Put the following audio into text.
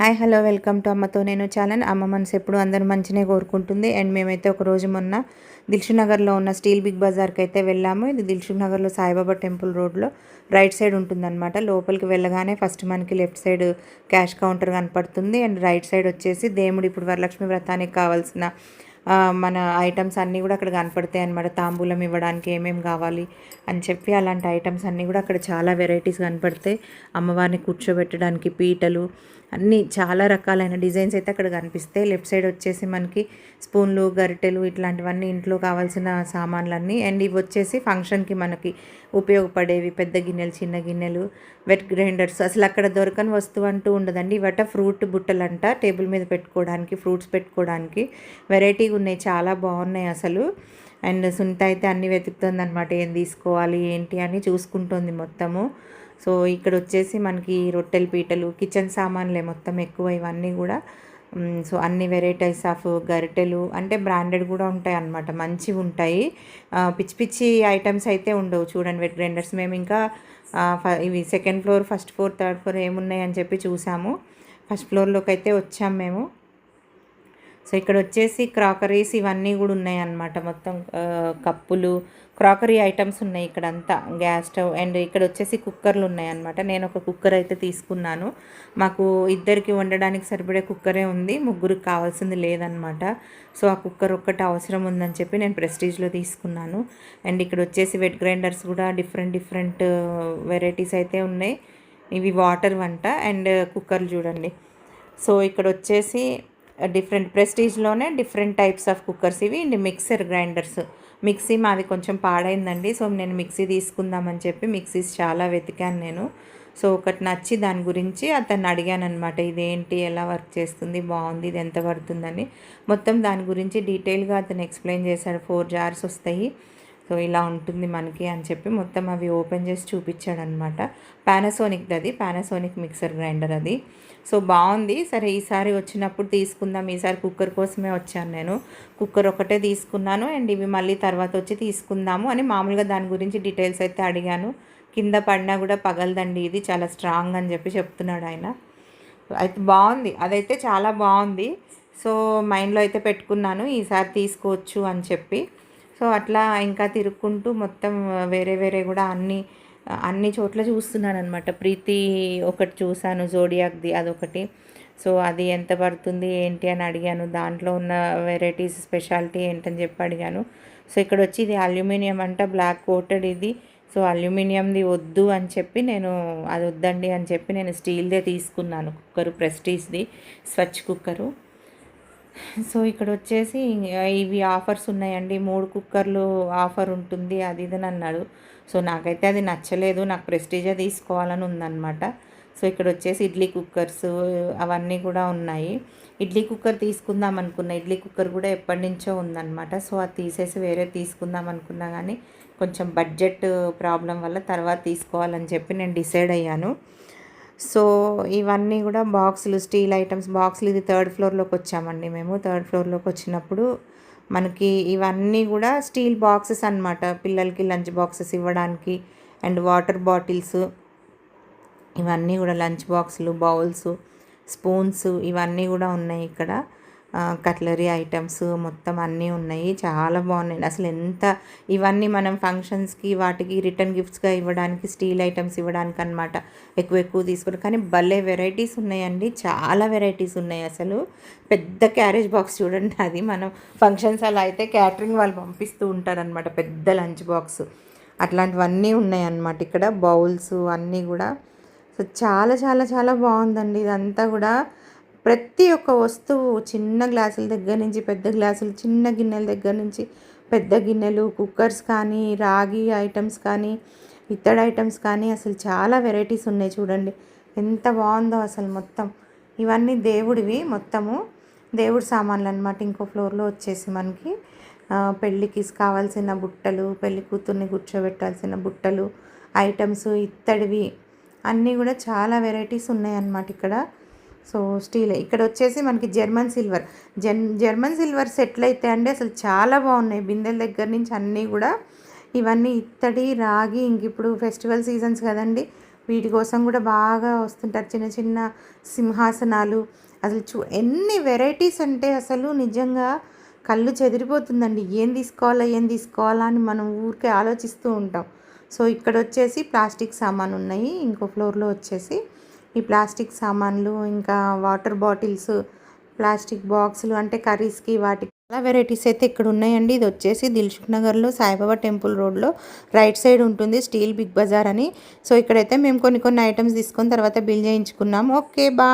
Hi hello welcome to అమ్మతో నేను channel. అమ్మ మనసు ఎప్పుడు అందరూ మంచినే కోరుకుంటుంది. అండ్ మేమైతే ఒక రోజు మొన్న దిల్షునగర్లో ఉన్న స్టీల్ బిగ్ బజార్కి అయితే వెళ్ళాము. ఇది దిల్షునగర్లో సాయిబాబా టెంపుల్ రోడ్లో రైట్ సైడ్ ఉంటుందన్నమాట. లోపలికి వెళ్ళగానే ఫస్ట్ మనకి లెఫ్ట్ సైడ్ క్యాష్ కౌంటర్ కనపడుతుంది. అండ్ రైట్ సైడ్ వచ్చేసి దేవుడు ఇప్పుడు వరలక్ష్మి వ్రతానికి కావాల్సిన మన ఐటమ్స్ అన్నీ కూడా అక్కడ కనపడతాయి అనమాట తాంబూలం ఇవ్వడానికి ఏమేమి కావాలి అని చెప్పి అలాంటి ఐటమ్స్ అన్నీ కూడా అక్కడ చాలా వెరైటీస్ కనపడతాయి. అమ్మవారిని కూర్చోబెట్టడానికి పీటలు అన్నీ చాలా రకాలైన డిజైన్స్ అయితే అక్కడ కనిపిస్తాయి. లెఫ్ట్ సైడ్ వచ్చేసి మనకి స్పూన్లు గరిటెలు ఇట్లాంటివన్నీ ఇంట్లో కావాల్సిన సామాన్లన్నీ. అండ్ ఇవి వచ్చేసి ఫంక్షన్కి మనకి ఉపయోగపడేవి పెద్ద గిన్నెలు చిన్న గిన్నెలు వెట్ గ్రైండర్స్. అసలు అక్కడ దొరకని వస్తువు అంటూ ఉండదండి. ఇవట ఫ్రూట్ బుట్టలంట టేబుల్ మీద పెట్టుకోవడానికి ఫ్రూట్స్ పెట్టుకోవడానికి. వెరైటీగా ఉన్నాయి చాలా బాగున్నాయి అసలు. అండ్ సునీత అయితే అన్ని వెతుకుతుంది అనమాట ఏం తీసుకోవాలి ఏంటి అని చూసుకుంటుంది మొత్తము. సో ఇక్కడ వచ్చేసి మనకి రొట్టెల పీటలు కిచెన్ సామాన్లే మొత్తం ఎక్కువ ఇవన్నీ కూడా. సో అన్ని వెరైటీస్ ఆఫ్ గరిటెలు అంటే బ్రాండెడ్ కూడా ఉంటాయి అన్నమాట మంచివి ఉంటాయి. పిచ్చి పిచ్చి ఐటమ్స్ అయితే ఉండవు చూడండి వెట్ గ్రైండర్స్ మేము ఇంకా ఇవి second floor first floor third floor ఏమున్నాయి అని చెప్పి చూసాము. ఫస్ట్ ఫ్లోర్లోకి అయితే వచ్చాము మేము. సో ఇక్కడ వచ్చేసి క్రాకరీస్ ఇవన్నీ కూడా ఉన్నాయి అన్నమాట మొత్తం కప్పులు క్రాకరీ ఐటమ్స్ ఉన్నాయి ఇక్కడ అంతా గ్యాస్ స్టవ్ అండ్ ఇక్కడ వచ్చేసి కుక్కర్లు ఉన్నాయి అన్నమాట. నేను ఒక కుక్కర్ అయితే తీసుకున్నాను. మాకు ఇద్దరికి వండడానికి సరిపడే కుక్కరే ఉంది ముగ్గురికి కావాల్సింది లేదనమాట సో ఆ కుక్కర్ ఒక్కటి అవసరం ఉందని చెప్పి నేను ప్రెస్టీజ్లో తీసుకున్నాను. అండ్ ఇక్కడ వచ్చేసి వెట్ గ్రైండర్స్ కూడా డిఫరెంట్ డిఫరెంట్ వెరైటీస్ అయితే ఉన్నాయి. ఇవి వాటర్ వంట అండ్ కుక్కర్లు చూడండి. సో ఇక్కడ వచ్చేసి డిఫరెంట్ ప్రెస్టీజ్లోనే డిఫరెంట్ టైప్స్ ఆఫ్ కుక్కర్స్ ఇవి అండ్ మిక్సర్ గ్రైండర్స్. మిక్సీ మాది కొంచెం పాడైందండి సో నేను మిక్సీ తీసుకుందామని చెప్పి మిక్సీస్ చాలా వెతికాను నేను. సో ఒకటి నచ్చి దాని గురించి అతను అడిగాను అనమాట ఇదేంటి ఎలా వర్క్ చేస్తుంది బాగుంది ఇది ఎంత పడుతుందని? మొత్తం దాని గురించి డీటెయిల్గా అతను ఎక్స్ప్లెయిన్ చేశాడు ఫోర్ జార్స్ వస్తాయి. సో ఇలా ఉంటుంది మనకి అని చెప్పి మొత్తం అవి ఓపెన్ చేసి చూపించాడనమాట. అనమాట అది. పానాసోనిక్ మిక్సర్ గ్రైండర్ అది. సో బాగుంది. సరే ఈసారి వచ్చినప్పుడు తీసుకుందాం. ఈసారి కుక్కర్ కోసమే వచ్చాను నేను. కుక్కర్ ఒకటే తీసుకున్నాను అండ్ ఇవి మళ్ళీ తర్వాత వచ్చి తీసుకుందాము అని మామూలుగా దాని గురించి డీటెయిల్స్ అయితే అడిగాను. కింద పడినా కూడా పగలదండి ఇది. చాలా స్ట్రాంగ్ అని చెప్పి చెప్తున్నాడు ఆయన. అయితే బాగుంది. అదైతే చాలా బాగుంది. సో మైండ్లో అయితే పెట్టుకున్నాను. ఈసారి తీసుకోవచ్చు అని చెప్పి. సో అట్లా ఇంకా తిరుక్కుంటూ మొత్తం వేరే వేరే కూడా అన్ని అన్ని చోట్ల చూస్తున్నాను అనమాట ప్రీతి ఒకటి చూశాను జోడియాక్ది అదొకటి. సో అది ఎంత పడుతుంది ఏంటి అని అడిగాను. దాంట్లో ఉన్న వెరైటీస్ స్పెషాలిటీ ఏంటని చెప్పి అడిగాను. సో ఇక్కడ వచ్చి ఇది అల్యూమినియం అంట బ్లాక్ కోటెడ్ ఇది. సో అల్యూమినియంది వద్దు అని చెప్పి నేను అది వద్దండి అని చెప్పి నేను స్టీల్దే తీసుకున్నాను కుక్కరు ప్రెస్టీజ్ది స్వచ్ కుక్కరు. సో ఇక్కడ వచ్చేసి ఇవి ఆఫర్స్ ఉన్నాయండి. మూడు కుక్కర్లు ఆఫర్ ఉంటుంది. అది ఇది అని అన్నాడు. సో నాకైతే అది నచ్చలేదు. నాకు ప్రెస్టీజే తీసుకోవాలని ఉందన్నమాట. సో ఇక్కడ వచ్చేసి ఇడ్లీ కుక్కర్స్ అవన్నీ కూడా ఉన్నాయి. ఇడ్లీ కుక్కర్ తీసుకుందాం అనుకున్న. ఇడ్లీ కుక్కర్ కూడా ఎప్పటి నుంచో ఉందన్నమాట. సో అది తీసేసి వేరే తీసుకుందాం అనుకున్నా కానీ కొంచెం బడ్జెట్ ప్రాబ్లం వల్ల తర్వాత తీసుకోవాలని చెప్పి నేను డిసైడ్ అయ్యాను. సో ఇవన్నీ కూడా బాక్సులు స్టీల్ ఐటమ్స్ బాక్సులు. ఇది థర్డ్ ఫ్లోర్లోకి వచ్చామండి మేము. థర్డ్ ఫ్లోర్లోకి వచ్చినప్పుడు మనకి ఇవన్నీ కూడా స్టీల్ బాక్సెస్ అన్నమాట. పిల్లలకి లంచ్ బాక్సెస్ ఇవ్వడానికి అండ్ వాటర్ బాటిల్స్. ఇవన్నీ కూడా లంచ్ బాక్సులు బౌల్స్ స్పూన్స్ ఇవన్నీ కూడా ఉన్నాయి ఇక్కడ. కట్లరీ ఐటమ్స్ మొత్తం అన్నీ ఉన్నాయి. చాలా బాగున్నాయి. అసలు ఎంత ఇవన్నీ మనం ఫంక్షన్స్కి వాటికి రిటర్న్ గిఫ్ట్స్గా ఇవ్వడానికి స్టీల్ ఐటమ్స్ ఇవ్వడానికి అనమాట ఎక్కువ ఎక్కువ తీసుకుని కానీ భలే వెరైటీస్ ఉన్నాయండి. చాలా వెరైటీస్ ఉన్నాయి అసలు. పెద్ద క్యారేజ్ బాక్స్ చూడండి. అది మనం ఫంక్షన్స్ అలా అయితే క్యాటరింగ్ వాళ్ళు పంపిస్తూ ఉంటారనమాట పెద్ద లంచ్ బాక్స్. అట్లాంటివన్నీ ఉన్నాయి అన్నమాట ఇక్కడ. బౌల్స్ అన్నీ కూడా. సో చాలా చాలా చాలా బాగుందండి. ఇదంతా కూడా ప్రతి ఒక్క వస్తువు చిన్న గ్లాసుల దగ్గర నుంచి పెద్ద గ్లాసులు చిన్న గిన్నెల దగ్గర నుంచి పెద్ద గిన్నెలు కుక్కర్స్ కానీ రాగి ఐటమ్స్ కానీ ఇత్తడి ఐటమ్స్ కానీ అసలు చాలా వెరైటీస్ ఉన్నాయి చూడండి. ఎంత బాగుందో అసలు మొత్తం. ఇవన్నీ దేవుడివి మొత్తము. దేవుడి సామాన్లు అనమాట ఇంకో ఫ్లోర్లో వచ్చేసి మనకి. పెళ్ళికి కావాల్సిన బుట్టలు పెళ్ళి కూతుర్ని కూర్చోబెట్టాల్సిన బుట్టలు ఐటమ్స్ ఇత్తడివి అన్నీ కూడా చాలా వెరైటీస్ ఉన్నాయన్నమాట ఇక్కడ. So steel. ఇక్కడ వచ్చేసి మనకి జర్మన్ సిల్వర్. జన్ జర్మన్ సిల్వర్ సెట్లు అయితే అండి అసలు చాలా బాగున్నాయి. బిందెల దగ్గర నుంచి అన్నీ కూడా ఇవన్నీ ఇత్తడి రాగి ఇంక ఇప్పుడు ఫెస్టివల్ సీజన్స్ కదండి. వీటి కోసం కూడా బాగా వస్తుంటారు చిన్న చిన్న సింహాసనాలు. అసలు చూ ఎన్ని వెరైటీస్ అంటే అసలు నిజంగా కళ్ళు చెదిరిపోతుందండి. ఏం తీసుకోవాలా ఏం తీసుకోవాలా అని మనం ఊరికే ఆలోచిస్తూ ఉంటాం. సో ఇక్కడ వచ్చేసి ప్లాస్టిక్ సామాన్ ఉన్నాయి ఇంకో ఫ్లోర్లో వచ్చేసి ఈ ప్లాస్టిక్ సామాన్లు ఇంకా వాటర్ బాటిల్స్ ప్లాస్టిక్ బాక్సులు అంటే కర్రీస్కి వాటికి చాలా వెరైటీస్ అయితే ఇక్కడ ఉన్నాయండి. ఇది వచ్చేసి దిల్సుఖ్ నగర్లో సాయిబాబా టెంపుల్ రోడ్లో రైట్ సైడ్ ఉంటుంది స్టీల్ బిగ్ బజార్ అని. సో ఇక్కడైతే మేము కొన్ని కొన్ని ఐటమ్స్ తీసుకొని తర్వాత బిల్ చేయించుకున్నాం ఓకే బాయ్.